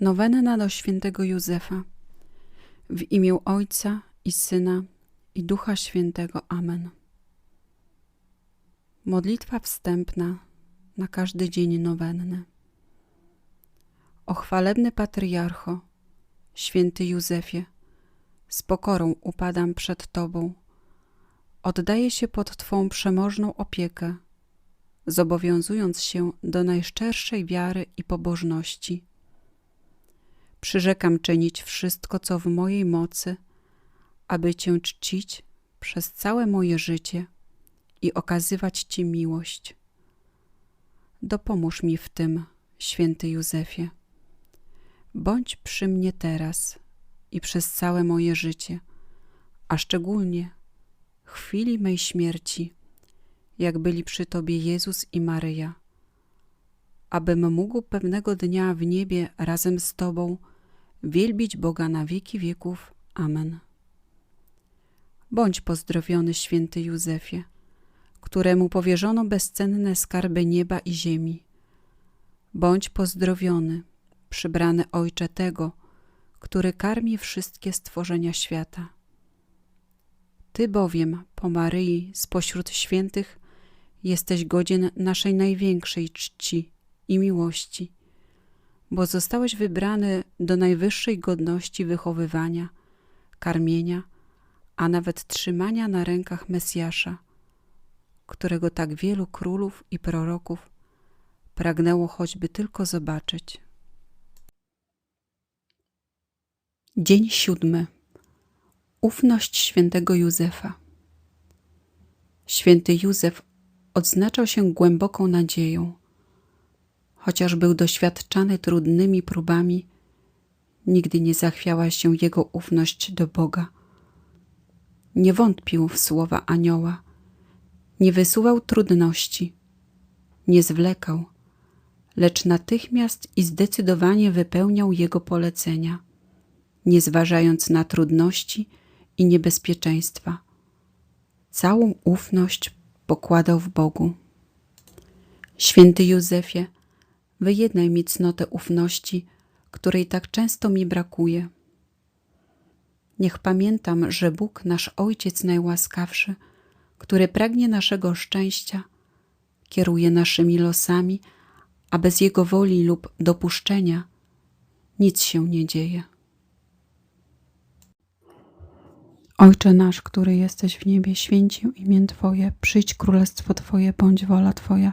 Nowenna do świętego Józefa. W imię Ojca i Syna i Ducha Świętego. Amen. Modlitwa wstępna na każdy dzień nowenny. O chwalebny patriarcho, święty Józefie, z pokorą upadam przed Tobą. Oddaję się pod Twą przemożną opiekę, zobowiązując się do najszczerszej wiary i pobożności. Przyrzekam czynić wszystko, co w mojej mocy, aby Cię czcić przez całe moje życie i okazywać Ci miłość. Dopomóż mi w tym, święty Józefie. Bądź przy mnie teraz i przez całe moje życie, a szczególnie w chwili mej śmierci, jak byli przy Tobie Jezus i Maryja, abym mógł pewnego dnia w niebie razem z Tobą wielbić Boga na wieki wieków. Amen. Bądź pozdrowiony, święty Józefie, któremu powierzono bezcenne skarby nieba i ziemi. Bądź pozdrowiony, przybrany Ojcze tego, który karmi wszystkie stworzenia świata. Ty bowiem, po Maryi, spośród świętych, jesteś godzien naszej największej czci i miłości, bo zostałeś wybrany do najwyższej godności wychowywania, karmienia, a nawet trzymania na rękach Mesjasza, którego tak wielu królów i proroków pragnęło choćby tylko zobaczyć. Dzień siódmy. Ufność świętego Józefa. Święty Józef odznaczał się głęboką nadzieją. Chociaż był doświadczany trudnymi próbami, nigdy nie zachwiała się jego ufność do Boga. Nie wątpił w słowa anioła, nie wysuwał trudności, nie zwlekał, lecz natychmiast i zdecydowanie wypełniał jego polecenia, nie zważając na trudności i niebezpieczeństwa. Całą ufność pokładał w Bogu. Święty Józefie, wyjednaj mi cnotę ufności, której tak często mi brakuje. Niech pamiętam, że Bóg, nasz Ojciec najłaskawszy, który pragnie naszego szczęścia, kieruje naszymi losami, a bez Jego woli lub dopuszczenia nic się nie dzieje. Ojcze nasz, który jesteś w niebie, święcił imię Twoje, przyjdź królestwo Twoje, bądź wola Twoja,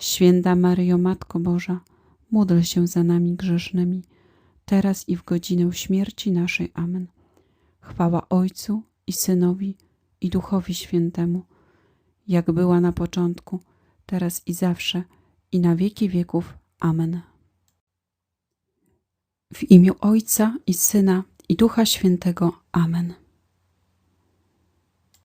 Święta Maryjo, Matko Boża, módl się za nami grzesznymi, teraz i w godzinę śmierci naszej. Amen. Chwała Ojcu i Synowi i Duchowi Świętemu, jak była na początku, teraz i zawsze, i na wieki wieków. Amen. W imię Ojca i Syna i Ducha Świętego. Amen.